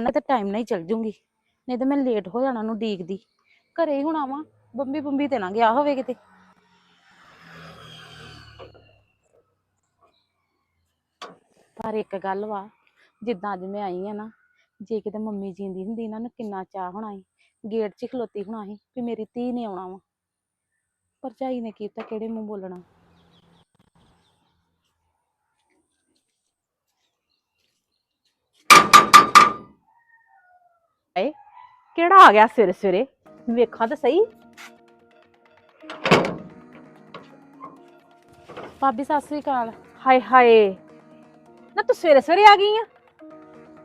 ਨਾ ਤੇ ਟਾਈਮ ਨਾਲ ਹੀ ਚੱਲ ਜੂੰਗੀ। ਨਹੀਂ ਤਾਂ ਮੈਂ ਲੇਟ ਹੋ ਜਾਣਾ ਉਹਨੂੰ ਡੀਕਦੀ ਘਰੇ ਹੀ ਹੋਣਾ ਵਾ ਬੰਬੀ ਬੰਬੀ ਤੇ ਨਾ ਗਿਆ ਹੋਵੇ ਕਿਤੇ। ਪਰ ਇੱਕ ਗੱਲ ਵਾ, ਜਿੱਦਾਂ ਅੱਜ ਮੈਂ ਆਈ ਆ ਨਾ, ਜੇ ਕਿਤੇ ਮੰਮੀ ਜੀਂਦੀ ਹੁੰਦੀ, ਇਹਨਾਂ ਨੂੰ ਕਿੰਨਾ ਚਾਹ ਹੋਣਾ ਸੀ ਗੇਟ 'ਚ ਹੀ ਖਲੋਤੀ ਹੋਣਾ ਸੀ ਵੀ ਮੇਰੀ ਧੀ ਨੇ ਆਉਣਾ ਵਾ। ਭਰਜਾਈ ਨੇ ਕੀਤਾ, ਕਿਹੜੇ ਮੂੰਹ ਬੋਲਣਾ। ਏ ਕਿਹੜਾ ਆ ਗਿਆ ਸਵੇਰੇ ਸਵੇਰੇ? ਵੇਖਾਂ ਤਾਂ ਸਹੀ। ਭਾਬੀ ਸਤਿ ਸ੍ਰੀ ਅਕਾਲ। ਹਾਏ ਹਾਏ। ਨਾ ਤੂੰ ਸਵੇਰੇ ਸਵੇਰੇ ਆ ਗਈ ਆ।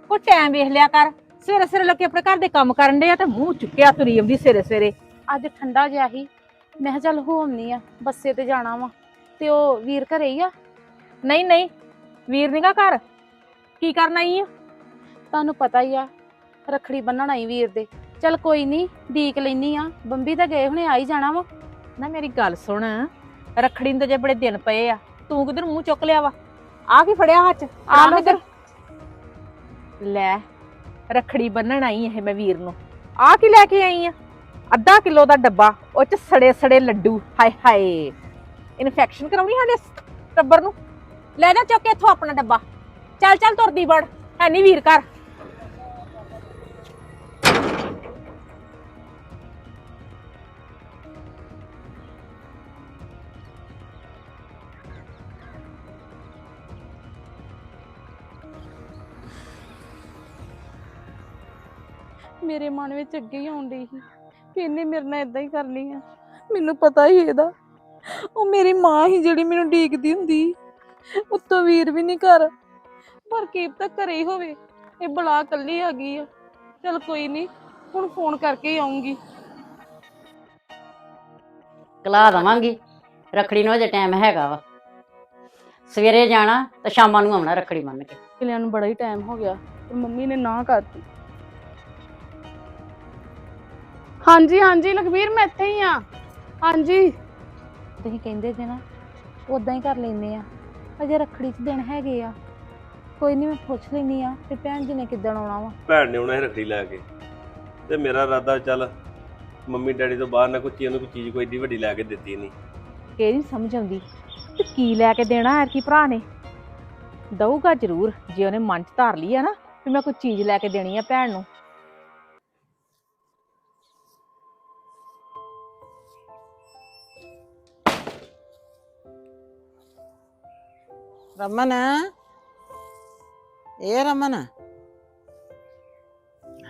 ਕੋਈ ਟਾਈਮ ਵੇਖ ਲਿਆ ਕਰ। ਸਵੇਰੇ ਸਵੇਰੇ ਲੋਕੀ ਆਪਣੇ ਘਰ ਦੇ ਕੰਮ ਕਰਨ ਦੇ ਆ ਤੇ ਮੂੰਹ ਚੁੱਕਿਆ ਤੁਰੀ ਆਉਂਦੀ ਸਵੇਰੇ ਸਵੇਰੇ। ਅੱਜ ਠੰਡਾ ਜਿਹਾ ਸੀ। ਮੈਂ ਕਿਹਾ ਚੱਲ ਹੋਮਨੀ ਆ ਬੱਸੇ ਤੇ ਜਾਣਾ ਵਾ। ਤੇ ਉਹ ਵੀਰ ਘਰੇ ਹੀ ਆ? ਨਹੀਂ ਨਹੀਂ। ਵੀਰ ਨੀਗਾ ਘਰ। ਕੀ ਕਰਨ ਆਈ ਆ? ਤੁਹਾਨੂੰ ਪਤਾ ਹੀ ਆ ਰਖੜੀ ਬੰਨਣ ਆਈ ਵੀਰ ਦੇ। ਚੱਲ ਕੋਈ ਨਹੀਂ ਡੀਕ ਲੈਨੀ ਆ। ਬੰਬੀ ਤਾਂ ਗਏ ਹੁਣੇ ਆ ਹੀ ਜਾਣਾ ਵਾ। ਨਾ ਮੇਰੀ ਗੱਲ ਸੁਣ ਰੱਖੜੀ ਨੂੰ ਤਾਂ ਜੇ ਬੜੇ ਦਿਨ ਪਏ ਆ ਤੂੰ ਕਿਧਰ ਮੂੰਹ ਚੁੱਕ ਲਿਆ ਵਾ? ਆ ਕੀ ਫੜਿਆ ਹੱਥ? ਆ ਲਓ ਕਿੱਧਰ? ਲੈ ਰੱਖੜੀ ਬੰਨਣ ਆਈ ਇਹ ਮੈਂ ਵੀਰ ਨੂੰ। ਆ ਕੀ ਲੈ ਕੇ ਆਈ ਆ? ਅੱਧਾ ਕਿਲੋ ਦਾ ਡੱਬਾ ਉਹ ਚ ਸੜੇ ਸੜੇ ਲੱਡੂ। ਹਾਏ ਹਾਏ ਇਨਫੈਕਸ਼ਨ ਕਰਾਉਣੀ ਸਾਡੇ ਟੱਬਰ ਨੂੰ? ਲੈ ਜਾ ਚੁੱਕ ਕੇ ਇੱਥੋਂ ਆਪਣਾ ਡੱਬਾ। ਚੱਲ ਚੱਲ ਤੁਰਦੀ ਬੜ ਹੈ ਨਹੀਂ ਵੀਰ ਘਰ। ਮੇਰੇ ਮਨ ਵਿੱਚ ਅੱਗੇ ਹੀ ਆਉਣ ਡਈ ਸੀ ਕਿ ਇਹਨੇ ਮੇਰੇ ਨਾਲ ਇਦਾਂ ਹੀ ਕਰਨੀ ਆ। ਮੈਨੂੰ ਪਤਾ ਹੀ ਇਹਦਾ। ਉਹ ਮੇਰੀ ਮਾਂ ਹੀ ਜਿਹੜੀ ਮੈਨੂੰ ਡੀਕਦੀ ਹੁੰਦੀ ਉੱਤੋਂ ਵੀਰ ਵੀ ਨਹੀਂ ਘਰ। ਪਰ ਕੀਪ ਤਾਂ ਘਰੇ ਹੀ ਹੋਵੇ। ਇਹ ਬਲਾ ਕੱਲੀ ਆ ਗਈ ਆ। ਚਲ ਕੋਈ ਨਹੀਂ ਹੁਣ ਫੋਨ ਕਰਕੇ ਹੀ ਆਉਂਗੀ ਕਲਾ ਦਵਾਂਗੀ। ਰਖੜੀ ਨੂੰ ਅਜੇ ਟਾਈਮ ਹੈਗਾ ਵਾ। ਸਵੇਰੇ ਜਾਣਾ ਤੇ ਸ਼ਾਮਾਂ ਨੂੰ ਆਉਣਾ ਰਖੜੀ ਮੰਨ ਕੇ। ਕਿਲਿਆਂ ਨੂੰ ਬੜਾ ਹੀ ਟਾਈਮ ਹੋ ਗਿਆ। ਤੇ ਮੰਮੀ ਨੇ ਨਾ ਕਰਤੀ। ਹਾਂਜੀ ਹਾਂਜੀ ਲਖਬੀਰ ਮੈਂ ਇੱਥੇ ਹੀ ਆ ਹਾਂਜੀ। ਤੁਸੀਂ ਕਹਿੰਦੇ ਜੇ ਨਾ ਉਦਾਂ ਹੀ ਕਰ ਲੈਨੇ ਆ। ਅਜੇ ਰੱਖੜੀ 'ਚ ਦਿਨ ਹੈਗੇ ਆ। ਕੋਈ ਨਹੀਂ ਮੈਂ ਪੁੱਛ ਲੈਨੀ ਆ ਤੇ ਭੈਣ ਜੀ ਨੇ ਕਿੱਦਣ ਆਉਣਾ ਵਾ? ਭੈਣ ਨੇ ਉਹਨਾਂ ਰੱਖੜੀ ਲੈ ਕੇ। ਤੇ ਮੇਰਾ ਇਰਾਦਾ ਚੱਲ ਮੰਮੀ ਡੈਡੀ ਤੋਂ ਬਾਹਰ ਨਾ ਕੋਈ ਚੀਜ਼ ਨੂੰ ਕੋਈ ਚੀਜ਼ ਕੋਈ ਏਡੀ ਵੱਡੀ ਲੈ ਕੇ ਦਿੱਤੀ ਨਹੀਂ ਇਹ ਨਹੀਂ ਸਮਝ ਆਉਂਦੀ। ਤੇ ਕੀ ਲੈ ਕੇ ਦੇਣਾ ਹੈ ਕੀ ਭਰਾ ਨੇ? ਦਊਗਾ ਜ਼ਰੂਰ ਜੇ ਉਹਨੇ ਮਨ ਚ ਧਾਰ ਲਈ ਆ ਨਾ ਵੀ ਮੈਂ ਕੋਈ ਚੀਜ਼ ਲੈ ਕੇ ਦੇਣੀ ਆ ਭੈਣ ਨੂੰ। ਰਮਨ ਇਹ ਰਮਨ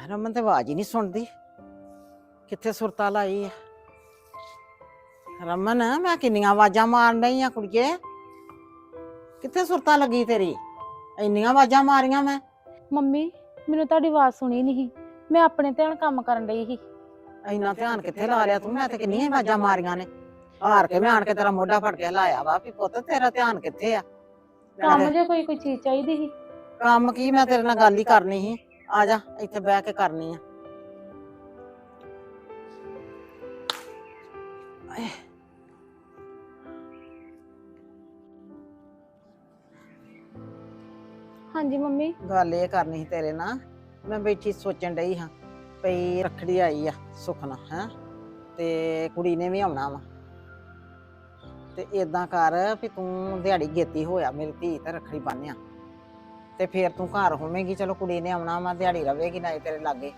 ਰਮਨ ਤੇ ਆਵਾਜ਼ ਹੀ ਨਹੀਂ ਸੁਣਦੀ ਕਿੱਥੇ ਸੁਰਤਾ ਲਾਈ ਆ ਰਮਨ ਮੈਂ ਕਿੰਨੀਆਂ ਆਵਾਜ਼ਾਂ ਮਾਰਨ ਡਈ ਆ ਕੁੜੀਏ ਕਿੱਥੇ ਸੁਰਤਾ ਲੱਗੀ ਤੇਰੀ ਇੰਨੀਆਂ ਆਵਾਜ਼ਾਂ ਮਾਰੀਆਂ ਮੈਂ ਮੰਮੀ ਮੈਨੂੰ ਤੁਹਾਡੀ ਆਵਾਜ਼ ਸੁਣੀ ਨਹੀਂ ਮੈਂ ਆਪਣੇ ਧਿਆਨ ਕੰਮ ਕਰਨ ਲਈ ਸੀ ਇੰਨਾ ਧਿਆਨ ਕਿੱਥੇ ਲਾ ਲਿਆ ਤੂੰ ਮੈਂ ਤੇ ਕਿੰਨੀਆਂ ਆਵਾਜ਼ਾਂ ਮਾਰੀਆਂ ਨੇ ਹਾਰ ਕੇ ਮੈਂ ਆਣ ਕੇ ਤੇਰਾ ਮੋਢਾ ਫੜ ਕੇ ਲਾਇਆ ਵਾ ਵੀ ਪੁੱਤ ਤੇਰਾ ਧਿਆਨ ਕਿੱਥੇ ਆ ਕੰਮ ਜੇ ਕੋਈ ਕੋਈ ਚੀਜ਼ ਚਾਹੀਦੀ ਸੀ। ਕੰਮ ਕੀ ਮੈਂ ਤੇਰੇ ਨਾਲ ਗੱਲ ਹੀ ਕਰਨੀ ਸੀ। ਆ ਜਾ ਇੱਥੇ ਬਹਿ ਕੇ ਕਰਨੀ ਆ। ਆਏ। ਹਾਂਜੀ ਮੰਮੀ। ਗੱਲ ਇਹ ਕਰਨੀ ਸੀ ਤੇਰੇ ਨਾਲ ਮੈਂ ਬੈਠੀ ਸੋਚਣ ਡਈ ਹਾਂ ਪਈ ਰੱਖੜੀ ਆਈ ਆ ਸੁਖਨਾ ਹੈ। ਤੇ ਕੁੜੀ ਨੇ ਵੀ ਆਉਣਾ ਵਾ। ਤੇ ਇਦਾਂ ਕਰ ਵੀ ਤੂੰ ਦਿਹਾੜੀ ਗੇਤੀ ਹੋਇਆ ਮੇਰੀ ਧੀ ਤੇ ਰੱਖੜੀ ਬੰਨਿਆ ਤੇ ਫੇਰ ਤੂੰ ਘਰ ਹੋਵੇਂਗੀ, ਚਲੋ ਕੁੜੀ ਨੇ ਆਉਣਾ ਵਾ, ਦਿਹਾੜੀ ਰਵੇਗੀ ਨਾ ਤੇਰੇ ਲਾਗੇ।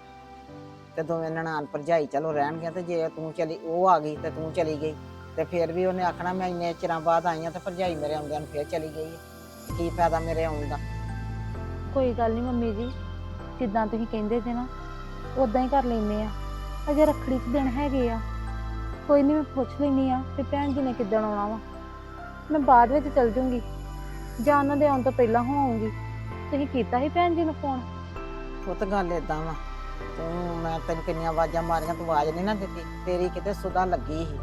ਤੇ ਦੋਵੇਂ ਨਨਾਣ ਭਰਜਾਈ ਚਲੋ ਰਹਿਣਗੀਆਂ ਤੇ ਜੇ ਤੂੰ ਚਲੀ, ਉਹ ਆ ਗਈ ਤੇ ਤੂੰ ਚਲੀ ਗਈ। ਤੇ ਫੇਰ ਵੀ ਉਹਨੇ ਆਖਣਾ, ਮੈਂ ਇੰਨੇ ਚਿਰਾਂ ਬਾਅਦ ਆਈ ਆ ਤੇ ਭਰਜਾਈ ਮੇਰੇ ਆਉਂਦਿਆਂ ਨੂੰ ਫੇਰ ਚਲੀ ਗਈ ਹੈ। ਕੀ ਫਾਇਦਾ ਮੇਰੇ ਆਉਣ ਦਾ? ਕੋਈ ਗੱਲ ਨਹੀਂ ਮੰਮੀ ਜੀ, ਜਿੱਦਾਂ ਤੁਸੀਂ ਕਹਿੰਦੇ ਸੀ ਨਾ ਉਦਾਂ ਹੀ ਕਰ ਲੈਨੇ ਆ। ਅਜੇ ਰੱਖੜੀ 'ਚ ਦਿਨ ਹੈਗੇ ਆ। ਕੋਈ ਨਹੀਂ ਮੈਂ ਪੁੱਛ ਲੈਨੀ ਆ ਤੇ ਭੈਣ ਜੀ ਨੇ ਕਿੱਦਣ ਆਉਣਾ ਵਾ। ਮੈਂ ਬਾਅਦ ਵਿੱਚ ਚਲ ਜੂੰਗੀ। ਜਾਂ ਉਹਨਾਂ ਦੇ ਆਉਣ ਤੋਂ ਪਹਿਲਾਂ ਹੋ ਆਉਂਗੀ। ਤੁਸੀਂ ਕੀਤਾ ਸੀ ਭੈਣ ਜੀ ਨੂੰ ਫੋਨ? ਉਹ ਤਾਂ ਗੱਲ ਏਦਾਂ ਵਾ। ਤੂੰ, ਮੈਂ ਤੈਨੂੰ ਕਿੰਨੀਆਂ ਆਵਾਜ਼ਾਂ ਮਾਰੀਆਂ, ਤੂੰ ਆਵਾਜ਼ ਨਹੀਂ ਨਾ ਦਿੱਤੀ। ਤੇਰੀ ਕਿਤੇ ਸੁਦਾ ਲੱਗੀ ਸੀ।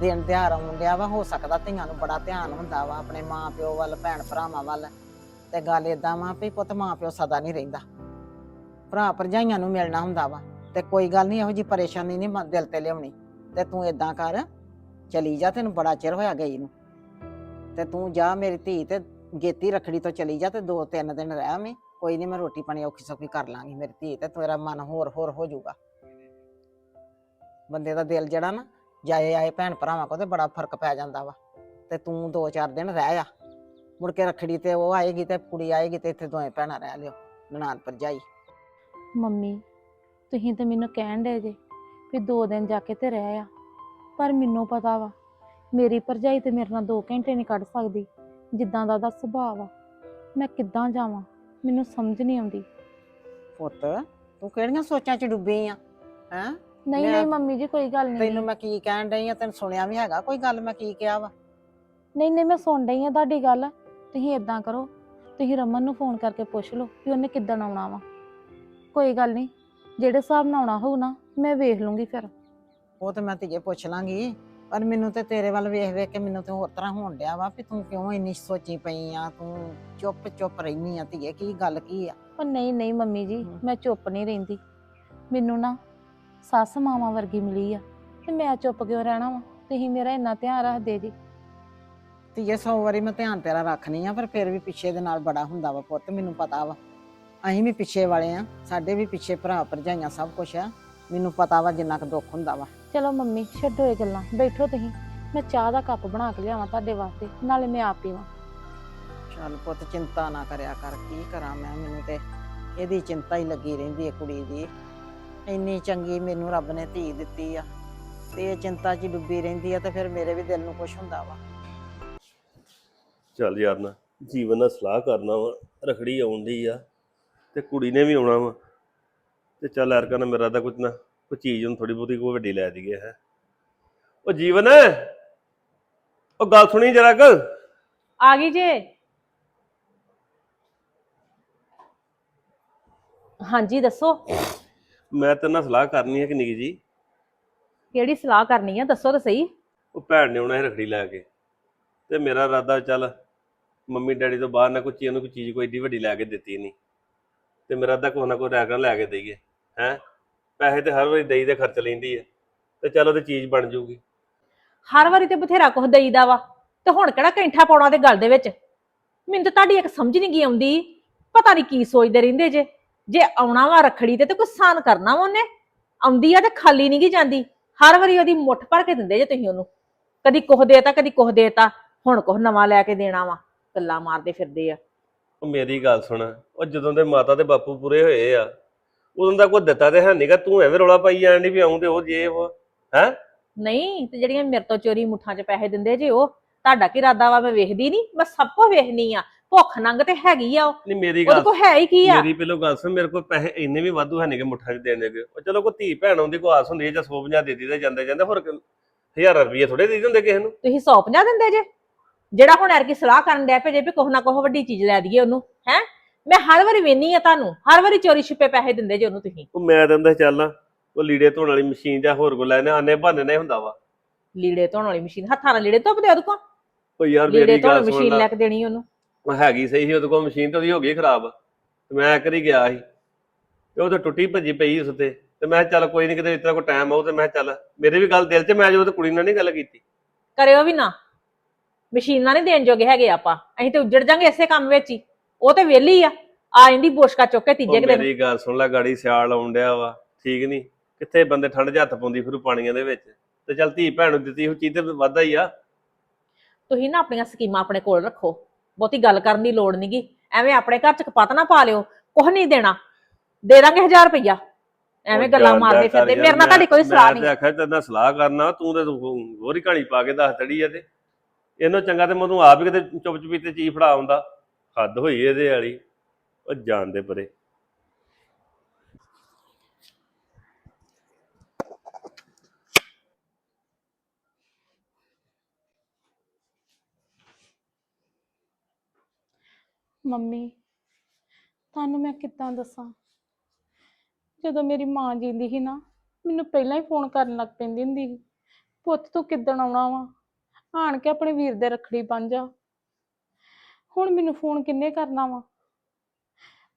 ਦਿਨ ਤਿਉਹਾਰ ਆਉਣ ਵਾ, ਹੋ ਸਕਦਾ ਧੀਆਂ ਨੂੰ ਬੜਾ ਧਿਆਨ ਹੁੰਦਾ ਵਾ, ਆਪਣੇ ਮਾਂ ਪਿਓ ਵੱਲ ਭੈਣ ਭਰਾਵਾਂ ਵੱਲ। ਤੇ ਗੱਲ ਏਦਾਂ ਵਾ ਵੀ ਪੁੱਤ ਮਾਂ ਪਿਓ ਸਦਾ ਨਹੀਂ ਰਹਿੰਦਾ। ਭਰਾ ਭਰਜਾਈਆਂ ਨੂੰ ਮਿਲਣਾ ਹੁੰਦਾ ਵਾ। ਤੇ ਕੋਈ ਗੱਲ ਨਹੀਂ ਇਹੋ ਜੀ ਪਰੇਸ਼ਾਨੀ ਨਹੀਂ ਦਿਲ ਤੇ ਲਿਆਉਣੀ। ਤੇ ਤੂੰ ਏਦਾਂ ਕਰ, ਚਲੀ ਜਾ, ਤੈਨੂੰ ਬੜਾ ਚਿਰ ਹੋਇਆ ਗਈ ਨੂੰ। ਤੇ ਤੂੰ ਜਾ ਮੇਰੀ ਧੀ ਤੇ ਗੇਤੀ ਰਖੜੀ ਤੋਂ ਚਲੀ ਜਾ ਤੇ ਦੋ ਤਿੰਨ ਦਿਨ ਰਹਿ ਮੈਂ। ਕੋਈ ਨਹੀਂ ਮੈਂ ਰੋਟੀ ਪਾਣੀ ਔਖੀ ਸੌਖੀ ਕਰ ਲਾਂਗੀ ਮੇਰੀ ਧੀ ਤੇ ਤੇਰਾ ਮਨ ਹੋਰ ਹੋਰ ਹੋ ਜਾਊਗਾ। ਬੰਦੇ ਦਾ ਦਿਲ ਜਿਹੜਾ ਨਾ, ਜਾਏ ਆਏ ਭੈਣ ਭਰਾਵਾਂ ਕੋ ਤੇ ਬੜਾ ਫ਼ਰਕ ਪੈ ਜਾਂਦਾ ਵਾ। ਤੇ ਤੂੰ ਦੋ ਚਾਰ ਦਿਨ ਰਹਿ ਆ। ਮੁੜ ਕੇ ਰੱਖੜੀ ਤੇ ਉਹ ਆਏਗੀ ਤੇ ਕੁੜੀ ਆਏਗੀ ਤੇ ਇੱਥੇ ਦੋਵੇਂ ਭੈਣਾਂ ਰਹਿ ਲਿਓ, ਨਨਾਣ ਭਰਜਾਈ। ਮੰਮੀ, ਤੁਸੀਂ ਤੇ ਮੈਨੂੰ ਕਹਿਣ ਦੇ ਜੇ ਵੀ ਦੋ ਦਿਨ ਜਾ ਕੇ ਤੇ ਰਹਿ ਆ। ਪਰ ਮੈਨੂੰ ਪਤਾ ਵਾ ਮੇਰੀ ਭਰਜਾਈ ਤੇ ਮੇਰੇ ਨਾਲ 2 ਘੰਟੇ ਨਹੀਂ ਕੱਢ ਸਕਦੀ ਜਿੱਦਾਂ ਦਾ ਉਹਦਾ ਸੁਭਾਅ ਵਾ। ਮੈਂ ਕਿੱਦਾਂ ਜਾਵਾਂ? ਮੈਨੂੰ ਸਮਝ ਨਹੀਂ ਆਉਂਦੀ। ਪੁੱਤ ਤੂੰ ਕਿਹੜੀਆਂ ਸੋਚਾਂ 'ਚ ਡੁੱਬੀ ਆ? ਹੈਂ? ਨਹੀਂ ਨਹੀਂ ਮੰਮੀ ਜੀ ਕੋਈ ਗੱਲ ਨਹੀਂ। ਤੈਨੂੰ ਮੈਂ ਕੀ ਕਹਿਣ ਡਈ ਆ? ਤੈਨੂੰ ਸੁਣਿਆ ਵੀ ਹੈਗਾ ਕੋਈ ਗੱਲ? ਮੈਂ ਕੀ ਕਿਹਾ ਵਾ? ਨਹੀਂ ਨਹੀਂ ਮੈਂ ਸੁਣ ਰਹੀ ਆ ਤੁਹਾਡੀ ਗੱਲ। ਤੁਸੀਂ ਇਦਾਂ ਕਰੋ ਤੁਸੀਂ ਰਮਨ ਨੂੰ ਫੋਨ ਕਰਕੇ ਪੁੱਛ ਲਓ ਵੀ ਉਹਨੇ ਕਿੱਦਣ ਆਉਣਾ ਵਾ। ਕੋਈ ਗੱਲ ਨਹੀਂ ਜਿਹੜੇ ਹਿਸਾਬ ਨਾਲ ਆਉਣਾ ਹੋਊ ਨਾ ਮੈਂ ਵੇਖ ਲੂੰਗੀ ਫਿਰ। ਉਹ ਤੇ ਮੈਂ ਧੀਏ ਪੁੱਛ ਲਾਂਗੀ ਪਰ ਮੈਨੂੰ ਤੇ ਤੇਰੇ ਵੱਲ ਵੇਖ ਵੇਖ ਕੇ ਮੈਨੂੰ ਤੇ ਹੋਰ ਤਰ੍ਹਾਂ ਹੋਣ ਡਿਆ ਵਾ ਵੀ ਤੂੰ ਕਿਉਂ ਇੰਨੀ ਸੋਚੀ ਪਈ ਆ ਤੂੰ ਚੁੱਪ ਚੁੱਪ ਰਹਿਨੀ ਆ ਧੀਏ ਕੀ ਗੱਲ ਕੀ ਆ? ਪਰ ਨਹੀਂ ਨਹੀਂ ਮੰਮੀ ਜੀ ਹਮ। ਮੈਂ ਚੁੱਪ ਨਹੀਂ ਰਹਿੰਦੀ। ਮੈਨੂੰ ਨਾ ਸੱਸ ਮਾਵਾਂ ਵਰਗੀ ਮਿਲੀ ਆ ਤੇ ਮੈਂ ਚੁੱਪ ਕਿਉਂ ਰਹਿਣਾ ਵਾ? ਤੁਸੀਂ ਮੇਰਾ ਇੰਨਾ ਧਿਆਨ ਰੱਖਦੇ ਜੀ। ਧੀਏ ਸੌ ਵਾਰੀ ਮੈਂ ਧਿਆਨ ਤੇਰਾ ਰੱਖਨੀ ਆ ਪਰ ਫਿਰ ਵੀ ਪਿੱਛੇ ਦੇ ਨਾਲ ਬੜਾ ਹੁੰਦਾ ਵਾ ਪੁੱਤ ਮੈਨੂੰ ਪਤਾ ਵਾ। ਅਸੀਂ ਵੀ ਪਿੱਛੇ ਵਾਲੇ ਆ ਸਾਡੇ ਵੀ ਪਿੱਛੇ ਭਰਾ ਭਰਜਾਈਆਂ ਸਭ ਕੁਝ ਆ। ਮੈਨੂੰ ਪਤਾ ਵਾ ਜਿੰਨਾ ਕੁ ਦੁੱਖ ਹੁੰਦਾ ਵਾ। ਚਲੋ ਮੰਮੀ ਛੱਡੋ ਇਹ ਗੱਲਾਂ ਬੈਠੋ ਤੁਸੀਂ। ਮੈਂ ਚਾਹ ਦਾ ਕੱਪ ਬਣਾ ਕੇ ਲਿਆਵਾਂ ਤੁਹਾਡੇ ਵਾਸਤੇ ਨਾਲੇ ਮੈਂ ਆਪ ਪੀਵਾਂ। ਚੱਲ ਪੁੱਤ ਚਿੰਤਾ ਨਾ ਕਰਿਆ ਕਰ ਕੀ ਕਰਾਂ ਮੈਂ ਮੈਨੂੰ ਤੇ ਇਹਦੀ ਚਿੰਤਾ ਹੀ ਲੱਗੀ ਰਹਿੰਦੀ ਹੈ ਕੁੜੀ ਦੀ। ਇੰਨੀ ਚੰਗੀ ਮੈਨੂੰ ਰੱਬ ਨੇ ਧੀ ਦਿੱਤੀ ਆ ਤੇ ਇਹ ਚਿੰਤਾ 'ਚ ਹੀ ਡੁੱਬੀ ਰਹਿੰਦੀ ਆ ਤੇ ਫਿਰ ਮੇਰੇ ਵੀ ਦਿਲ ਨੂੰ ਕੁਛ ਹੁੰਦਾ ਵਾ। ਚੱਲ ਯਾਰ ਨਾ ਜੀਵਨ ਨਾਲ ਸਲਾਹ ਕਰਨਾ ਵਾ ਰਖੜੀ ਆਉਣ ਡਈ ਆ। ਤੇ ਕੁੜੀ ਨੇ ਵੀ ਆਉਣਾ ਵਾ। ਤੇ ਚੱਲ ਯਾਰ ਕਹਿੰਦਾ ਮੇਰਾ ਤਾਂ ਕੁਝ ਨਾ ਕੋਈ ਚੀਜ਼ ਨੂੰ ਥੋੜੀ ਬਹੁਤੀ ਕੋਈ ਵੱਡੀ ਲੈ ਦਈਏ ਹੈ। ਉਹ ਜੀਵਨ ਉਹ ਗੱਲ ਸੁਣੀ ਜਰਾ ਕੁ। ਆ ਗਈ ਜੇ। ਹਾਂਜੀ ਦੱਸੋ। ਮੈਂ ਤੇਰੇ ਨਾਲ ਸਲਾਹ ਕਰਨੀ ਹੈ ਕਿ ਨਿੱਕੀ ਜੀ। ਕਿਹੜੀ ਸਲਾਹ ਕਰਨੀ ਆ ਦੱਸੋ ਤਾਂ ਸਹੀ। ਉਹ ਭੈਣ ਨੇ ਆਉਣਾ ਹੈ ਰਖੜੀ ਲੈ ਕੇ। ਤੇ ਮੇਰਾ ਇਰਾਦਾ ਚੱਲ ਮੰਮੀ ਡੈਡੀ ਤੋਂ ਬਾਹਰ ਨਾ ਕੋਈ ਚੀਜ਼ ਨੂੰ ਕੋਈ ਚੀਜ਼ ਕੋਈ ਏਡੀ ਵੱਡੀ ਲੈ ਕੇ ਦਿੱਤੀ ਨਹੀਂ। ਤੇ ਮੇਰਾ ਇਰਾਦਾ ਕੋਈ ਨਾ ਕੋਈ ਰੈਗਨ ਲੈ ਕੇ ਦਈਏ, ਹੈ? ਪੈਸੇ ਤੇ ਹਰ ਵਾਰੀ ਦੇਈ ਦੇ ਖਰਚ ਲੈਂਦੀ ਹੈ ਤੇ ਚੱਲ ਉਹਦੀ ਚੀਜ਼ ਬਣ ਜਾਊਗੀ ਹਰ ਵਾਰੀ ਤੇ ਬਥੇਰਾ ਕੁਝ ਦੇਈਦਾ ਵਾ, ਤੇ ਹੁਣ ਕਿਹੜਾ ਕੈਂਠਾ ਪਾਉਣਾ ਤੇ ਗੱਲ ਦੇ ਵਿੱਚ? ਮੈਨੂੰ ਤਾਂ ਤੁਹਾਡੀ ਇੱਕ ਸਮਝ ਨਹੀਂ ਗਈ ਆਉਂਦੀ, ਪਤਾ ਨਹੀਂ ਕੀ ਸੋਚਦੇ ਰਹਿੰਦੇ ਜੇ। ਜੇ ਆਉਣਾ ਵਾ ਰਖੜੀ ਤੇ ਤੇ ਕੋਈ ਸਾਨ ਕਰਨਾ ਵਾ ਉਹਨੇ, ਆਉਂਦੀ ਆ ਤੇ ਖਾਲੀ ਨਹੀਂ ਗਈ ਜਾਂਦੀ, ਹਰ ਵਾਰੀ ਉਹਦੀ ਮੁੱਠ ਭਰ ਕੇ ਦਿੰਦੇ ਜੇ ਤੁਸੀਂ ਉਹਨੂੰ। ਕਦੀ ਕੁਝ ਦੇਤਾ, ਕਦੀ ਕੁਝ ਦੇਤਾ, ਹੁਣ ਕੁਝ ਨਵਾਂ ਲੈ ਕੇ ਦੇਣਾ ਵਾ, ਗੱਲਾਂ ਮਾਰਦੇ ਫਿਰਦੇ ਆ। ਉਹ ਮੇਰੀ ਗੱਲ ਸੁਣ ਉਹ ਜਦੋਂ ਦੇ ਮਾਤਾ ਤੇ ਬਾਪੂ ਪੂਰੇ ਹੋਏ ਆ ਉਦੋਂ ਦਾ ਕੋਈ ਦਿੱਤਾ ਤੇ ਹੈ ਨਹੀਂਗਾ ਤੂੰ ਐਵੇਂ ਰੌਲਾ ਪਾਈ ਜਾਣ ਡਈ ਵੀ ਆਉਂ ਤੇ ਉਹ ਜੇ ਉਹ ਹੈ? ਨਹੀਂ ਤੇ ਜਿਹੜੀਆਂ ਮੇਰੇ ਤੋਂ ਚੋਰੀ ਮੁੱਠਾਂ 'ਚ ਪੈਸੇ ਦਿੰਦੇ ਜੇ ਉਹ ਤੁਹਾਡਾ ਕੀ ਇਰਾਦਾ ਵਾ ਮੈਂ ਵੇਖਦੀ ਨਹੀਂ ਮੈਂ ਸਭ ਕੁਝ ਵੇਖਣੀ ਆ ਭੁੱਖ ਨੰਗ ਤੇ ਹੈਗੀ ਆ ਉਹ। ਨਹੀਂ ਮੇਰੀ ਉਹਦੇ ਗੱਲ ਕੋਲ ਹੈ ਹੀ ਕੀ ਆ? ਮੇਰੀ ਪਹਿਲੋਂ ਗੱਲ ਸੁਣ ਮੇਰੇ ਕੋਲ ਪੈਸੇ ਇੰਨੇ ਵੀ ਵਾਧੂ ਹੈ ਨਹੀਂਗੇ ਮੁੱਠਾਂ 'ਚ ਦੇਣ ਦੇ ਉਹ ਚਲੋ ਕੋਈ ਧੀ ਭੈਣ ਆਉਂਦੀ ਕੋਈ ਆਸ ਹੁੰਦੀ ਹੈ ਜਾਂ 150 ਦੇ ਦਿੱਤੇ ਜਾਂਦੇ ਜਾਂਦੇ ਹੋਰ ਕਿ- ਹਜ਼ਾਰ ਰੁਪਏ ਥੋੜੇ ਦੇ ਦਿੰਦੇ ਕਿਸੇ ਨੂੰ। ਤੁਸੀਂ 150 ਦਿੰਦੇ ਜੇ? ਜਿਹੜਾ ਹੁਣ ਐਰ ਕੀ ਸਲਾਹ ਕਰਨ ਡਿਆ ਪਏ ਜੇ ਵੀ ਕੁਛ ਨਾ ਕੁਛ ਵੱਡੀ ਚੀਜ਼ ਲੈ ਦਈਏ ਉਹਨੂੰ ਹੈ? ਮੈਂ ਹਰ ਵਾਰੀ ਵੇਨੀ ਆ ਤੁਹਾਨੂੰ ਹਰ ਵਾਰੀ ਚੋਰੀ ਛਿਪੇ ਪੈਸੇ ਦਿੰਦੇ ਜੇ ਉਹਨੂੰ ਤੁਸੀਂ। ਉਹ ਮੈਂ ਤਾਂ ਕਹਿੰਦਾ ਚੱਲ ਉਹ ਲੀੜੇ ਧੋਣ ਵਾਲੀ ਮਸ਼ੀਨ ਜਾਂ ਹੋਰ ਕੋ ਲੈਣੇ ਆਨੇ ਬਹਾਨੇ ਨਹੀਂ ਹੁੰਦਾ ਵਾ। ਲੀੜੇ ਧੋਣ ਵਾਲੀ ਮਸ਼ੀਨ ਹੱਥਾਂ ਨਾਲ ਲੀੜੇ ਧੋਪਦੇ ਉਹਦੇ ਕੋਲ? ਉਹ ਯਾਰ ਲੀੜੇ ਮੇਰੀ ਧੋਣ ਗੱਲ ਵਾਲੀ ਸੁਣ ਮਸ਼ੀਨ ਲੈ। ਲੈ ਕੇ ਦੇਣੀ ਉਹਨੂੰ। ਉਹ ਹੈਗੀ ਸਹੀ ਸੀ ਉਹਦੇ ਕੋਲ ਮਸ਼ੀਨ ਤੇ ਉਹਦੀ ਹੋ ਗਈ ਖਰਾਬ। ਤੇ ਮੈਂ ਕਰੀ ਗਿਆ ਸੀ ਤੇ ਉਹ ਤਾਂ ਟੁੱਟੀ ਭੱਜੀ ਪਈ ਉਸ ਤੇ ਤੇ ਮੈਂ ਕਿਹਾ ਚੱਲ ਕੋਈ ਨਹੀਂ ਕਿਤੇ ਇਤਨਾ ਕੋ ਟਾਈਮ ਆਉ ਤੇ ਮੈਂ ਕਿਹਾ ਚੱਲ ਮੇਰੇ ਵੀ ਗੱਲ ਦਿਲ 'ਚ ਮੈਂ ਜੋ ਤੇ ਕੁੜੀ ਨਾਲ ਨਹੀਂ ਗੱਲ ਕੀਤੀ। ਕਰਿਓ ਵੀ ਨਾ। ਮਸ਼ੀਨਾਂ ਨਹੀਂ ਦੇਣ ਜੋਗੇ ਹੈਗੇ ਆਪਾਂ। ਅਸੀਂ ਤੇ ਉੱਜੜ ਜਾਾਂਗੇ ਇਸੇ ਕੰਮ ਵਿੱਚ ਹੀ। ਉਹ ਤੇ ਵਿਹਲੀ ਆ। ਆ ਜਾਂਦੀ ਬੋਸ਼ਕਾ ਚੁੱਕ ਕੇ ਤੀਜੇ ਉਹ ਦਿਨ। ਮੇਰੀ ਗੱਲ ਸੁਣ ਲੈ ਗਾੜੀ ਸਿਆਲ ਆਉਣ ਡਿਆ ਵਾ। ਠੀਕ ਨਹੀਂ ਕਿੱਥੇ ਬੰਦੇ ਠੰਡ 'ਚ ਹੱਥ ਪਾਉਂਦੀ ਫਿਰ ਪਾਣੀਆਂ ਦੇ ਵਿੱਚ? ਤੇ ਚੱਲ ਧੀ ਭੈਣ ਨੂੰ ਦਿੱਤੀ ਉਹ ਚੀਜ਼ ਤੇ ਵਾਧਾ ਹੀ ਆ। ਤੁਸੀਂ ਨਾ ਆਪਣੀਆਂ ਸਕੀਮਾਂ ਆਪਣੇ ਕੋਲ ਰੱਖੋ। ਬਹੁਤੀ ਗੱਲ ਕਰਨ ਦੀ ਲੋੜ ਨਹੀਂਗੀ ਐਵੇਂ ਆਪਣੇ ਘਰ ਚ ਕਪੱਤ ਨਾ ਪਾ ਲਿਓ। ਕੁਝ ਨਹੀਂ ਦੇਣਾ। ਦੇ ਦਾਂਗੇ 1000 ਰੁਪਇਆ ਐਵੇਂ ਗੱਲਾਂ ਮਾਰਦੇ ਫਿਰਦੇ। ਮੇਰੇ ਨਾਲ ਤੁਹਾਡੀ ਕੋਈ ਮੈਂ- ਸਲਾਹ ਮੈਂ ਨਹੀਂ ਤੇ ਆਖਿਆ ਤੇਰੇ ਨਾਲ ਸਲਾਹ ਕਰਨਾ। ਤੂੰ ਤੇ ਹੋਰ ਹੀ ਕਹਾਣੀ ਪਾ ਕੇ ਦੱਸ ਤੜੀ ਆ ਤੇ। ਇਹਨੂੰ ਚੰਗਾ ਤੇ ਮੈਨੂੰ ਆਪ ਹੀ ਕਿਤੇ ਚੁੱਪ ਚੁਪੀਤੇ ਚੀਜ਼ ਫੜਾ ਆਉਂਦਾ। ਹੱਦ ਹੋਈ ਇਹਦੇ ਵਾਲੀ। ਉਹ ਜਾਣਦੇ ਪਰੇ। ਮੰਮੀ, ਤੁਹਾਨੂੰ ਮੈਂ ਕਿੱਦਾਂ ਦੱਸਾਂ? ਜਦੋਂ ਮੇਰੀ ਮਾਂ ਜਿੰਦੀ ਸੀ ਨਾ, ਮੈਨੂੰ ਪਹਿਲਾਂ ਹੀ ਫੋਨ ਕਰਨ ਲੱਗ ਪੈਂਦੀ ਹੁੰਦੀ ਸੀ, ਪੁੱਤ, ਤੂੰ ਕਿੱਦਣ ਆਉਣਾ ਵਾ? ਆਣ ਕੇ ਆਪਣੇ ਵੀਰ ਦੇ ਰੱਖੜੀ ਬੰਨ੍ਹ ਜਾ। ਹੁਣ ਮੈਨੂੰ ਫੋਨ ਕਿੰਨੇ ਕਰਨਾ ਵਾ?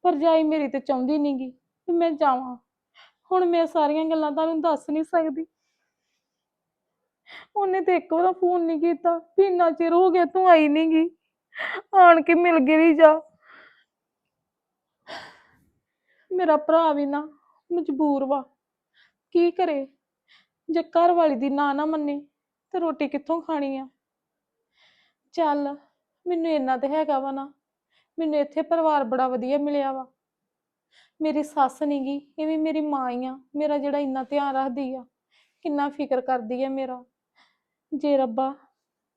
ਭਰਜਾਈ ਮੇਰੀ ਤੇ ਚਾਹੁੰਦੀ ਨਹੀਂਗੀ ਕਿ ਮੈਂ ਜਾਵਾਂ। ਹੁਣ ਮੈਂ ਸਾਰੀਆਂ ਗੱਲਾਂ ਤੁਹਾਨੂੰ ਦੱਸ ਨਹੀਂ ਸਕਦੀ। ਉਹਨੇ ਤੇ ਇੱਕ ਵਾਰ ਫੋਨ ਨਹੀਂ ਕੀਤਾ ਵੀ ਇੰਨਾ ਚਿਰ ਹੋ ਗਿਆ ਤੂੰ ਆਈ ਨਹੀਂਗੀ ਆਣ ਕੇ ਮਿਲ ਗਈ ਜਾ। ਮੇਰਾ ਭਰਾ ਵੀ ਨਾ ਮਜਬੂਰ ਵਾ। ਕੀ ਕਰੇ? ਜੇ ਘਰ ਵਾਲੀ ਦੀ ਨਾ ਨਾ ਮੰਨੇ ਤੇ ਰੋਟੀ ਕਿੱਥੋਂ ਖਾਣੀ ਆ? ਚੱਲ, ਮੈਨੂੰ ਇੰਨਾ ਤੇ ਹੈਗਾ ਵਾ ਨਾ। ਮੈਨੂੰ ਇੱਥੇ ਪਰਿਵਾਰ ਬੜਾ ਵਧੀਆ ਮਿਲਿਆ ਵਾ। ਮੇਰੀ ਸੱਸ ਨੀ ਗੀ ਇਹ ਵੀ ਮੇਰੀ ਮਾਂ ਹੀ ਆ। ਮੇਰਾ ਜਿਹੜਾ ਇੰਨਾ ਧਿਆਨ ਰੱਖਦੀ ਆ, ਕਿੰਨਾ ਫਿਕਰ ਕਰਦੀ ਆ ਮੇਰਾ। ਜੇ ਰੱਬਾ,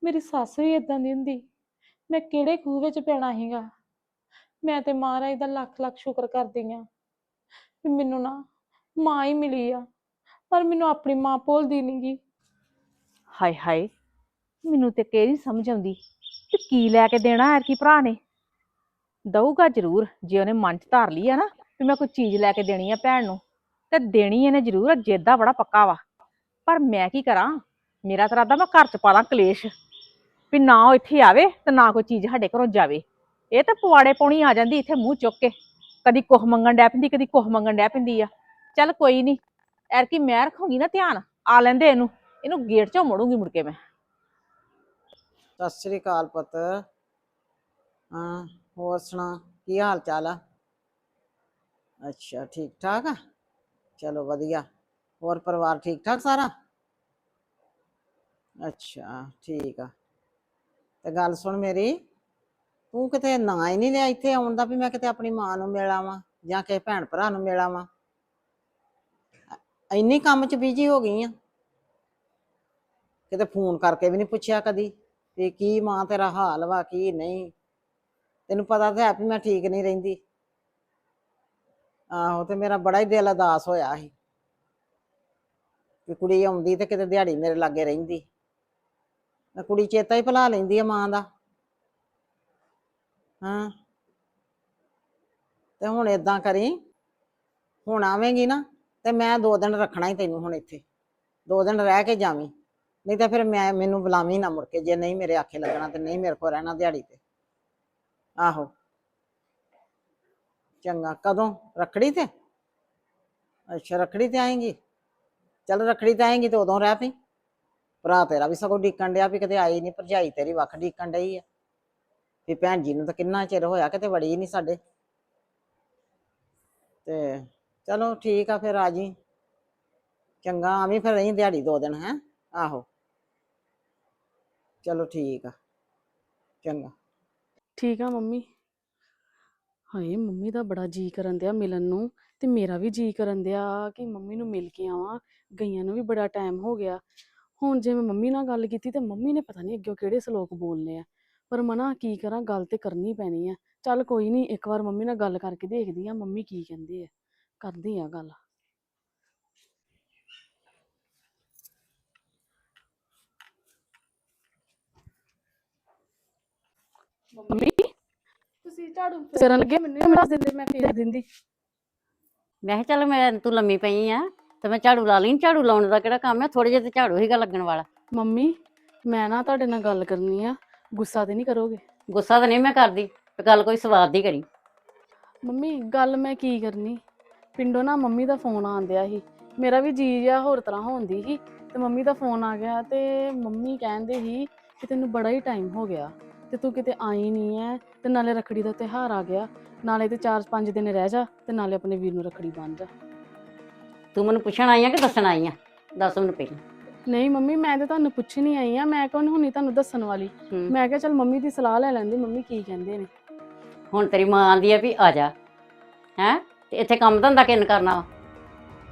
ਮੇਰੀ ਸੱਸ ਵੀ ਇਦਾਂ ਦੀ ਹੁੰਦੀ, ਮੈਂ ਕਿਹੜੇ ਖੂਹ ਵਿੱਚ ਪੈਣਾ ਸੀਗਾ? ਮੈਂ ਤੇ ਮਹਾਰਾਜ ਦਾ ਲੱਖ ਲੱਖ ਸ਼ੁਕਰ ਕਰਦੀ ਆ ਮੈਨੂੰ ਨਾ ਮਾਂ ਹੀ ਮਿਲੀ ਆ, ਪਰ ਮੈਨੂੰ ਆਪਣੀ ਮਾਂ ਭੁੱਲਦੀ ਨੀ ਗੀ। ਹਾਏ ਹਾਏ, ਮੈਨੂੰ ਤੇ ਕਿਹੜੀ ਸਮਝ ਆਉਂਦੀ ਕਿ ਕੀ ਲੈ ਕੇ ਦੇਣਾ ਹੈ ਕੀ ਭਰਾ ਨੇ? ਦਊਗਾ ਜ਼ਰੂਰ, ਜੇ ਉਹਨੇ ਮਨ ਚ ਧਾਰ ਲਈ ਆ ਨਾ, ਵੀ ਮੈਂ ਕੋਈ ਚੀਜ਼ ਲੈ ਕੇ ਦੇਣੀ ਆ ਭੈਣ ਨੂੰ, ਤੇ ਦੇਣੀ ਇਹਨੇ ਜ਼ਰੂਰ ਜਿੱਦ ਬੜਾ ਪੱਕਾ ਵਾ। ਪਰ ਮੈਂ ਕੀ ਕਰਾਂ? ਮੇਰਾ ਤਾਂ ਇਰਾਦਾ ਮੈਂ ਘਰ ਚ ਪਾ ਦਾਂ ਕਲੇਸ਼, ਵੀ ਨਾ ਉਹ ਇੱਥੇ ਆਵੇ ਤੇ ਨਾ ਕੋਈ ਚੀਜ਼ ਸਾਡੇ ਘਰੋਂ ਜਾਵੇ। ਇਹ ਤਾਂ ਪਵਾੜੇ ਪਾਉਣੀ ਆ ਜਾਂਦੀ ਇੱਥੇ ਮੂੰਹ ਚੁੱਕ ਕੇ, ਕਦੀ ਕੁਹ ਮੰਗਣ ਡੈ ਪੈਂਦੀ, ਕਦੀ ਕੁਹ ਮੰਗਣ ਡੈ ਪੈਂਦੀ ਆ। ਚੱਲ ਕੋਈ ਨਹੀਂ ਐਰਕੀ ਮੈਂ ਰੱਖੂੰਗੀ ਨਾ ਧਿਆਨ, ਆ ਲੈਂਦੇ ਇਹਨੂੰ। ਇਹਨੂੰ ਗੇਟ ਚੋਂ ਮੋੜੂੰਗੀ ਮੁੜ ਕੇ ਮੈਂ। ਸਤਿ ਸ੍ਰੀ ਅਕਾਲ ਪੁੱਤ। ਹਾਂ, ਹੋਰ ਸੁਣਾ, ਕੀ ਹਾਲ ਚਾਲ ਆ? ਅੱਛਾ, ਠੀਕ ਠਾਕ ਆ? ਚਲੋ ਵਧੀਆ। ਹੋਰ ਪਰਿਵਾਰ ਠੀਕ ਠਾਕ ਸਾਰਾ? ਅੱਛਾ, ਠੀਕ ਆ। ਤੇ ਗੱਲ ਸੁਣ ਮੇਰੀ, ਤੂੰ ਕਿਤੇ ਨਾਂ ਹੀ ਨਹੀਂ ਲਿਆ ਇੱਥੇ ਆਉਣ ਦਾ ਵੀ ਮੈਂ ਕਿਤੇ ਆਪਣੀ ਮਾਂ ਨੂੰ ਮਿਲ ਆਵਾਂ ਜਾਂ ਕਿਸੇ ਭੈਣ ਭਰਾ ਨੂੰ ਮਿਲ ਆਵਾਂ? ਇੰਨੀ ਕੰਮ 'ਚ ਬਿਜ਼ੀ ਹੋ ਗਈ ਆ। ਕਿਤੇ ਫੋਨ ਕਰਕੇ ਵੀ ਨਹੀਂ ਪੁੱਛਿਆ ਕਦੀ ਵੀ ਕੀ ਮਾਂ ਤੇਰਾ ਹਾਲ ਵਾ, ਕੀ ਨਹੀਂ। ਤੈਨੂੰ ਪਤਾ ਤਾਂ ਹੈ ਵੀ ਮੈਂ ਠੀਕ ਨਹੀਂ ਰਹਿੰਦੀ। ਆਹੋ, ਤੇ ਮੇਰਾ ਬੜਾ ਹੀ ਦਿਲ ਉਦਾਸ ਹੋਇਆ ਸੀ ਕਿ ਕੁੜੀ ਆਉਂਦੀ ਤੇ ਕਿਤੇ ਦਿਹਾੜੀ ਮੇਰੇ ਲਾਗੇ ਰਹਿੰਦੀ। ਮੈਂ ਕੁੜੀ ਚੇਤਾ ਹੀ ਭੁਲਾ ਲੈਂਦੀ ਆ ਮਾਂ ਦਾ। ਹਾਂ। ਤੇ ਹੁਣ ਏਦਾਂ ਕਰੀ, ਹੁਣ ਆਵੇਂਗੀ ਨਾ ਤੇ ਮੈਂ ਦੋ ਦਿਨ ਰੱਖਣਾ ਹੀ ਤੈਨੂੰ ਹੁਣ ਇੱਥੇ। ਦੋ ਦਿਨ ਰਹਿ ਕੇ ਜਾਵੀਂ। ਨਹੀਂ ਤਾਂ ਫਿਰ ਮੈਂ, ਮੈਨੂੰ ਬੁਲਾਵੀਂ ਨਾ ਮੁੜ ਕੇ, ਜੇ ਨਹੀਂ ਮੇਰੇ ਆਖੇ ਲੱਗਣਾ ਤੇ ਨਹੀਂ ਮੇਰੇ ਕੋਲ ਰਹਿਣਾ ਦਿਹਾੜੀ ਤੇ। ਆਹੋ। ਚੰਗਾ, ਕਦੋਂ? ਰਖੜੀ ਤੇ? ਅੱਛਾ, ਰਖੜੀ ਤੇ ਆਏਂਗੀ? ਚੱਲ ਰਖੜੀ ਤੇ ਆਏਂਗੀ ਤੇ ਉਦੋਂ ਰਹਿ ਪਈ। ਭਰਾ ਤੇਰਾ ਵੀ ਸਗੋਂ ਡੀਕਣ ਡਿਆ ਵੀ ਕਦੇ ਆਈ ਨਹੀਂ ਭਰਜਾਈ ਤੇਰੀ ਵੱਖ ਡੀਕਣ ਡਈ ਆ। ਵੀ ਭੈਣ ਜੀ ਨੂੰ ਤਾਂ ਕਿੰਨਾ ਚਿਰ ਹੋਇਆ, ਕਿਤੇ ਵੜੀ ਨਹੀਂ ਸਾਡੇ। ਤੇ ਚਲੋ ਠੀਕ ਆ ਫਿਰ ਆ ਜੀ ਚੰਗਾ, ਆਵੀਂ ਫਿਰ ਰਹੀ ਦਿਹਾੜੀ ਦੋ ਦਿਨ, ਹੈ? ਆਹੋ। ਚਲੋ ਠੀਕ ਆ। ਚੰਗਾ। ਠੀਕ ਆ ਮੰਮੀ। ਹਾਏ, ਮੰਮੀ ਦਾ ਬੜਾ ਜੀ ਕਰਨ ਦਿਆ ਮਿਲਣ ਨੂੰ ਤੇ ਮੇਰਾ ਵੀ ਜੀ ਕਰਨ ਦਿਆ ਕਿ ਮੰਮੀ ਨੂੰ ਮਿਲ ਕੇ ਆਵਾਂ। ਗਈਆਂ ਨੂੰ ਵੀ ਬੜਾ ਟਾਈਮ ਹੋ ਗਿਆ। ਹੁਣ ਜੇ ਮੈਂ ਮੰਮੀ ਨਾਲ ਗੱਲ ਕੀਤੀ ਤੇ ਮੰਮੀ ਨੇ ਪਤਾ ਨਹੀਂ ਅੱਗੇ ਕਿਹੜੇ ਸਲੋਕ ਬੋਲਨੇ ਆ। ਪਰ ਮਨਾ ਕੀ ਕਰਾਂ, ਗੱਲ ਤੇ ਕਰਨੀ ਪੈਣੀ ਆ। ਚੱਲ ਕੋਈ ਨਹੀਂ ਇੱਕ ਵਾਰ ਮੰਮੀ ਨਾਲ ਗੱਲ ਕਰਕੇ ਦੇਖਦੀ ਆ ਮੰਮੀ ਕੀ ਕਹਿੰਦੇ ਆ। ਕਰਦੀ ਆ ਗੱਲ। ਮੰਮੀ? ਤੁਸੀਂ ਝਾੜੂ ਫੇਰਨ ਲੱਗੇ ਮੈਨੂੰ ਦੱਸ ਦਿੰਦੇ ਮੈਂ ਫੇਰ ਦਿੰਦੀ। ਮੈਂ ਕਿਹਾ ਚੱਲ ਮੈਂ ਤੂੰ ਲੰਮੀ ਪਈ ਆ ਤੇ ਮੈਂ ਝਾੜੂ ਲਾ ਲਈ ਝਾੜੂ ਲਾਉਣ ਦਾ ਕਿਹੜਾ ਕੰਮ ਹੈ ਥੋੜੇ ਜਿਹੇ ਤੇ ਝਾੜੂ ਹੀਗਾ ਲੱਗਣ ਵਾਲਾ। ਮੰਮੀ ਮੈਂ ਨਾ ਤੁਹਾਡੇ ਨਾਲ ਗੱਲ ਕਰਨੀ ਆ ਗੁੱਸਾ ਤੇ ਨਹੀਂ ਕਰੋਗੇ? ਗੁੱਸਾ ਤਾਂ ਨਹੀਂ ਮੈਂ ਕਰਦੀ ਤੇ ਗੱਲ ਕੋਈ ਸਵਾਦ ਦੀ ਕਰੀ। ਮੰਮੀ ਗੱਲ ਮੈਂ ਕੀ ਕਰਨੀ? ਪਿੰਡੋਂ ਨਾ ਮੰਮੀ ਦਾ ਫੋਨ ਆਂਦਿਆ ਸੀ। ਮੇਰਾ ਵੀ ਜੀ ਜਿਹਾ ਹੋਰ ਤਰ੍ਹਾਂ ਹੋਉਂਦੀ ਸੀ ਤੇ ਮੰਮੀ ਦਾ ਫੋਨ ਆ ਗਿਆ ਤੇ ਮੰਮੀ ਕਹਿੰਦੇ ਸੀ ਕਿ ਤੈਨੂੰ ਬੜਾ ਹੀ ਟਾਈਮ ਹੋ ਗਿਆ। ਤੇ ਤੂੰ ਕਿਤੇ ਆਈ ਨਹੀਂ ਐ ਤੇ ਨਾਲੇ ਰੱਖੜੀ ਦਾ ਤਿਉਹਾਰ ਆ ਗਿਆ। ਨਾਲੇ ਤੇ 4-5 ਦਿਨ ਰਹਿ ਜਾ ਤੇ ਨਾਲੇ ਆਪਣੇ ਵੀਰ ਨੂੰ ਰੱਖੜੀ ਬੰਨ ਜਾ। ਤੂੰ ਮੈਨੂੰ ਪੁੱਛਣ ਆਈ ਆ ਕਿ ਦੱਸਣ ਆਈ ਆ? ਦੱਸ ਮੈਨੂੰ ਪਹਿਲਾਂ। ਨਹੀਂ ਮੰਮੀ ਮੈਂ ਤੇ ਤੁਹਾਨੂੰ ਪੁੱਛਣ ਹੀ ਆਈ ਆ ਮੈਂ ਕੌਣ ਹੁਣੀ ਤੁਹਾਨੂੰ ਦੱਸਣ ਵਾਲੀ? ਹੂੰ। ਮੈਂ ਕਿਹਾ ਚਲ ਮੰਮੀ ਦੀ ਸਲਾਹ ਲੈ ਲੈਂਦੀ ਮੰਮੀ ਕੀ ਕਹਿੰਦੇ ਨੇ। ਹੁਣ ਤੇਰੀ ਮਾਂ ਆਂਦੀ ਆ ਵੀ ਆ ਜਾ। ਹੈ? ਤੇ ਇੱਥੇ ਕੰਮ ਧੰਦਾ ਕਿੰਨ ਕਰਨਾ ਵਾ?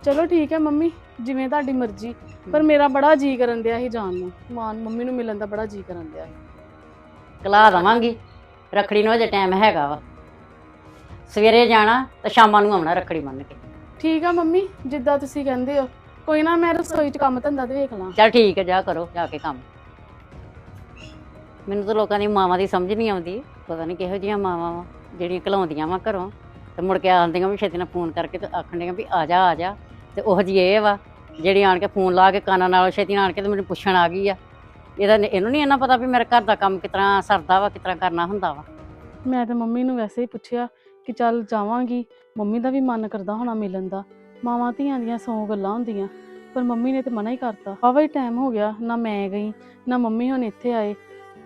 ਚਲੋ ਠੀਕ ਹੈ ਮੰਮੀ ਜਿਵੇਂ ਤੁਹਾਡੀ ਮਰਜ਼ੀ। ਪਰ ਮੇਰਾ ਬੜਾ ਜੀ ਕਰਨ ਦਿਆ ਸੀ ਜਾਣ ਨੂੰ। ਮਾਂ ਮੰਮੀ ਨੂੰ ਮਿਲਣ ਦਾ ਬੜਾ ਜੀ ਕਰਨ ਦਿਆ ਸੀ। ਕਲਾ ਦਵਾਂਗੀ। ਰਖੜੀ ਨੂੰ ਅਜੇ ਟਾਈਮ ਹੈਗਾ ਵਾ। ਸਵੇਰੇ ਜਾਣਾ ਤੇ ਸ਼ਾਮਾਂ ਨੂੰ ਆਉਣਾ ਰਖੜੀ ਬੰਨ ਕੇ। ਠੀਕ ਆ ਮੰਮੀ ਜਿੱਦਾਂ ਤੁਸੀਂ ਕਹਿੰਦੇ ਹੋ। ਕੋਈ ਨਾ ਮੈਂ ਰਸੋਈ 'ਚ ਕੰਮ ਧੰਦਾ ਤੇ ਵੇਖ ਲਾਂ। ਚਲ ਠੀਕ ਹੈ ਜਾ ਕਰੋ ਜਾ ਕੇ ਕੰਮ। ਮੈਨੂੰ ਤਾਂ ਲੋਕਾਂ ਦੀ ਮਾਵਾਂ ਦੀ ਸਮਝ ਨਹੀਂ ਆਉਂਦੀ। ਪਤਾ ਨਹੀਂ ਕਿਹੋ ਜਿਹੀਆਂ ਮਾਵਾਂ ਵਾ ਜਿਹੜੀਆਂ ਘਲਾਉਂਦੀਆਂ ਵਾ ਘਰੋਂ। ਤੇ ਮੁੜ ਕੇ ਆਉਂਦੀਆਂ ਵੀ ਛੇਤੀ ਨਾਲ ਫੋਨ ਕਰਕੇ ਤੇ ਆਖਣ ਡੀਆਂ ਵੀ ਆ ਜਾ ਆ ਜਾ। ਤੇ ਉਹ ਜੀ ਇਹ ਵਾ ਜਿਹੜੀ ਆਣ ਕੇ ਫੋਨ ਲਾ ਕੇ ਕੰਨਾਂ ਨਾਲ ਛੇਤੀ ਨਾਲ ਆਣ ਕੇ ਤੇ ਮੈਨੂੰ ਪੁੱਛਣ ਆ ਗਈ ਆ। ਇਹਦਾ ਇਹਨੂੰ ਨਹੀਂ ਇਹਨਾਂ ਪਤਾ ਵੀ ਮੇਰੇ ਘਰ ਦਾ ਕੰਮ ਕਿਸ ਤਰ੍ਹਾਂ ਸਰਦਾ ਵਾ ਕਿਸ ਤਰ੍ਹਾਂ ਕਰਨਾ ਹੁੰਦਾ ਵਾ। ਮੈਂ ਤੇ ਮੰਮੀ ਨੂੰ ਵੈਸੇ ਹੀ ਪੁੱਛਿਆ ਕਿ ਚੱਲ ਜਾਵਾਂਗੀ। ਮੰਮੀ ਦਾ ਵੀ ਮਨ ਕਰਦਾ ਹੋਣਾ ਮਿਲਣ ਦਾ। ਮਾਵਾਂ ਧੀਆਂ ਦੀਆਂ ਸੌ ਗੱਲਾਂ ਹੁੰਦੀਆਂ ਪਰ ਮੰਮੀ ਨੇ ਤੇ ਮਨਾ ਹੀ ਕਰਤਾ। ਵਾਹਵਾ ਹੀ ਟਾਈਮ ਹੋ ਗਿਆ ਨਾ ਮੈਂ ਗਈ ਨਾ ਮੰਮੀ ਹੁਣ ਇੱਥੇ ਆਏ।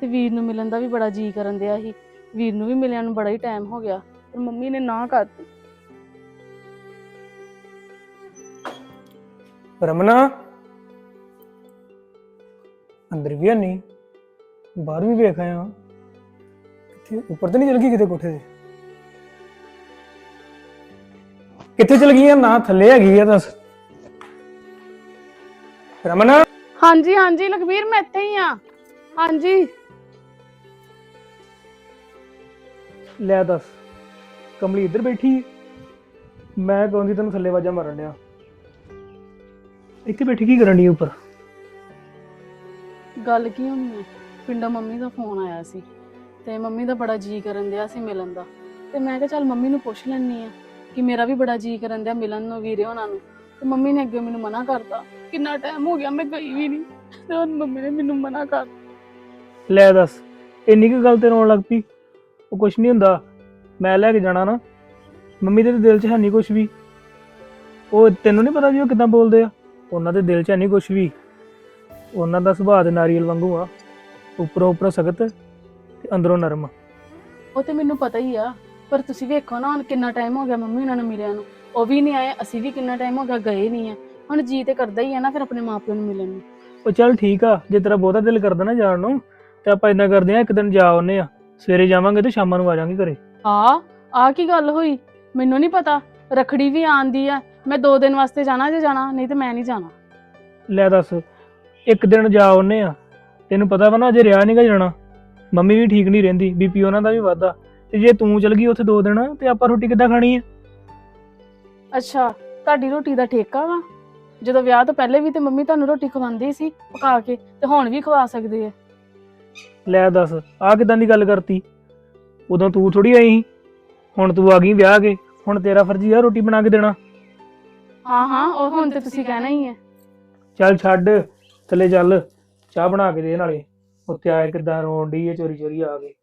ਤੇ ਵੀਰ ਨੂੰ ਮਿਲਣ ਦਾ ਵੀ ਬੜਾ ਜੀ ਕਰਨ ਦਿਆ ਸੀ। ਵੀਰ ਨੂੰ ਵੀ ਮਿਲਿਆ ਨੂੰ ਬੜਾ ਹੀ ਟਾਈਮ ਹੋ ਗਿਆ ਪਰ ਮੰਮੀ ਨੇ ਨਾ ਕਰਤੀ। ਰਮਨਾ? ਅੰਦਰ ਵੀ ਨਹੀਂ ਬਾਹਰ ਵੀ ਵੇਖ ਆਇਆ। ਕਿੱਥੇ? ਉੱਪਰ ਤਾਂ ਨਹੀਂ ਚਲ ਗਈ ਕਿਤੇ ਕੋਠੇ ਤੇ? ਕਿੱਥੇ ਚਲ ਗਈ ਆ? ਨਾ ਥੱਲੇ ਹੈਗੀ ਆ ਦੱਸ ਰਮਨਾ? ਹਾਂਜੀ ਹਾਂਜੀ ਲਖਬੀਰ ਮੈਂ ਇੱਥੇ ਹੀ ਆ ਹਾਂਜੀ। ਲੈ ਦੱਸ ਕਮਲੀ ਇੱਧਰ ਬੈਠੀ ਹੈ। ਮੈਂ ਕਹੂੰਦੀ ਤੈਨੂੰ ਥੱਲੇ ਵਾਜਾ ਮਾਰਨ ਡਿਆ। ਇੱਥੇ ਬੈਠੀ ਕੀ ਕਰਨ ਡਈ ਉੱਪਰ? ਗੱਲ ਕੀ ਹੋਣੀ ਹੈ ਪਿੰਡੋਂ ਮੰਮੀ ਦਾ ਫੋਨ ਆਇਆ ਸੀ ਤੇ ਮੰਮੀ ਦਾ ਬੜਾ ਜੀ ਕਰਨ ਦਿਆ ਸੀ ਮਿਲਣ ਦਾ। ਤੇ ਮੈਂ ਕਿਹਾ ਚੱਲ ਮੰਮੀ ਨੂੰ ਪੁੱਛ ਲੈਣੀ ਆ ਕਿ ਮੇਰਾ ਵੀ ਬੜਾ ਜੀ ਕਰਨ ਦਿਆ ਮਿਲਣ ਨੂੰ ਵੀਰੇ ਉਹਨਾਂ ਨੂੰ। ਤੇ ਮੰਮੀ ਨੇ ਅੱਗੇ ਮੈਨੂੰ ਮਨਾ ਕਰਤਾ, ਕਿੰਨਾ ਟਾਈਮ ਹੋ ਗਿਆ ਮੈਂ ਗਈ ਵੀ ਨਹੀਂ। ਤੇ ਹੁਣ ਮੰਮੀ ਨੇ ਮੈਨੂੰ ਮਨਾ ਕਰ ਲੈ ਦੱਸ, ਇੰਨੀ ਕੁ ਗੱਲ ਤੇ ਰੋਣ ਲੱਗ ਪਈ? ਉਹ ਕੁਛ ਨਹੀਂ ਹੁੰਦਾ, ਮੈਂ ਲੈ ਕੇ ਜਾਣਾ ਨਾ। ਮੰਮੀ ਦੇ ਤਾਂ ਦਿਲ 'ਚ ਹੈ ਨਹੀਂ ਕੁਛ ਵੀ। ਉਹ ਤੈਨੂੰ ਨਹੀਂ ਪਤਾ ਵੀ ਉਹ ਕਿਦਾਂ ਬੋਲਦੇ ਆ? ਉਹਨਾਂ ਦੇ ਦਿਲ 'ਚ ਹੈ ਨਹੀਂ ਕੁਛ ਵੀ। ਉਹਨਾਂ ਦਾ ਸੁਭਾਅ ਤੇ ਨਾਰੀਅਲ ਵਾਂਗੂ ਆ। ਉੱਪਰੋਂ ਉੱਪਰੋਂ ਸਖਤ ਤੇ ਅੰਦਰੋਂ ਨਰਮ ਉਹ ਤੇ ਮੈਨੂੰ ਪਤਾ ਹੀ ਆ ਪਰ ਤੁਸੀਂ ਵੇਖੋ ਨਾ ਹੁਣ ਕਿੰਨਾ ਟਾਈਮ ਹੋ ਗਿਆ ਮੰਮੀ ਉਹਨਾਂ ਨੂੰ ਮਿਲਿਆ ਨੂੰ। ਉਹ ਵੀ ਨਹੀਂ ਆਏ ਅਸੀਂ ਵੀ ਕਿੰਨਾ ਟਾਈਮ ਹੋ ਗਿਆ ਗਏ ਨਹੀਂ ਆ। ਹੁਣ ਜੀ ਤੇ ਕਰਦਾ ਹੀ ਆ ਨਾ ਫਿਰ ਆਪਣੇ ਮਾਪਿਆਂ ਨੂੰ ਮਿਲਣ ਨੂੰ। ਉਹ ਚੱਲ ਠੀਕ ਆ ਜੇ ਤੇਰਾ ਬਹੁਤਾ ਦਿਲ ਕਰਦਾ ਨਾ ਜਾਣ ਨੂੰ ਤੇ ਆਪਾਂ ਇਦਾਂ ਕਰਦੇ ਆ ਇੱਕ ਦਿਨ ਜਾ ਆਉਨੇ ਆ ਸਵੇਰੇ ਜਾਵਾਂਗੇ ਤੇ ਸ਼ਾਮਾਂ ਨੂੰ ਆ ਜਾਾਂਗੇ ਘਰੇ। ਆ ਆ ਕੀ ਗੱਲ ਹੋਈ? ਮੈਨੂੰ ਨਹੀਂ ਪਤਾ। ਰਖੜੀ ਵੀ ਆਂਦੀ ਆ। ਮੈਂ ਦੋ ਦਿਨ ਵਾਸਤੇ ਜਾਣਾ ਜੇ ਜਾਣਾ ਨਹੀਂ ਤੇ ਮੈਂ ਨਹੀਂ ਜਾਣਾ। ਲੈ ਦੱਸ ਇੱਕ ਦਿਨ ਜਾ ਆਉਨੇ ਆ। ਤੈਨੂੰ ਪਤਾ ਵਾ ਨਾ ਅਜੇ ਰਿਆ ਨਹੀਂਗਾ ਜਾਣਾ। ਮੰਮੀ ਵੀ ਠੀਕ ਨਹੀਂ ਰਹਿੰਦੀ ਬੀਪੀ ਉਹਨਾਂ ਦਾ ਵੀ ਵਾਧਾ ਤੇ ਜੇ ਤੂੰ ਚਲ ਗਈ ਉੱਥੇ ਦੋ ਦਿਨ ਤੇ ਆਪਾਂ ਰੋਟੀ ਕਿੱਦਾਂ ਖਾਣੀ ਆ? ਅੱਛਾ ਤੁਹਾਡੀ ਰੋਟੀ ਦਾ ਠੇਕਾ ਵਾ? ਜਦੋਂ ਵਿਆਹ ਤੋਂ ਪਹਿਲੇ ਵੀ ਤੇ ਮੰਮੀ ਤੁਹਾਨੂੰ ਰੋਟੀ ਖਵਾਉਂਦੀ ਸੀ ਪਕਾ ਕੇ ਤੇ ਹੁਣ ਵੀ ਖਵਾ ਸਕਦੇ ਆ? ਲੈ ਦੱਸ ਆ ਕਿਦਾਂ ਦੀ ਗੱਲ ਕਰਤੀ? ਉਦੋਂ ਤੂੰ ਥੋੜੀ ਆਈ ਸੀ ਹੁਣ ਤੂੰ ਆ ਗਈ ਵਿਆਹ ਕੇ ਹੁਣ ਤੇਰਾ ਫਰਜ਼ੀ ਆ ਰੋਟੀ ਬਣਾ ਕੇ ਦੇਣਾ। ਹਾਂ ਹਾਂ ਉਹ ਹੁਣ ਤੇ ਤੁਸੀਂ ਕਹਿਣਾ ਹੀ ਹੈ ਚੱਲ ਛੱਡ। ਥੱਲੇ ਚੱਲ, ਚਾਹ ਬਣਾ ਕੇ ਦੇ ਨਾਲੇ। ਉੱਤੇ ਆਏ ਕਿਦਾਂ, ਰੋਣ ਡਈ ਏ ਚੋਰੀ ਚੋਰੀ ਆ ਕੇ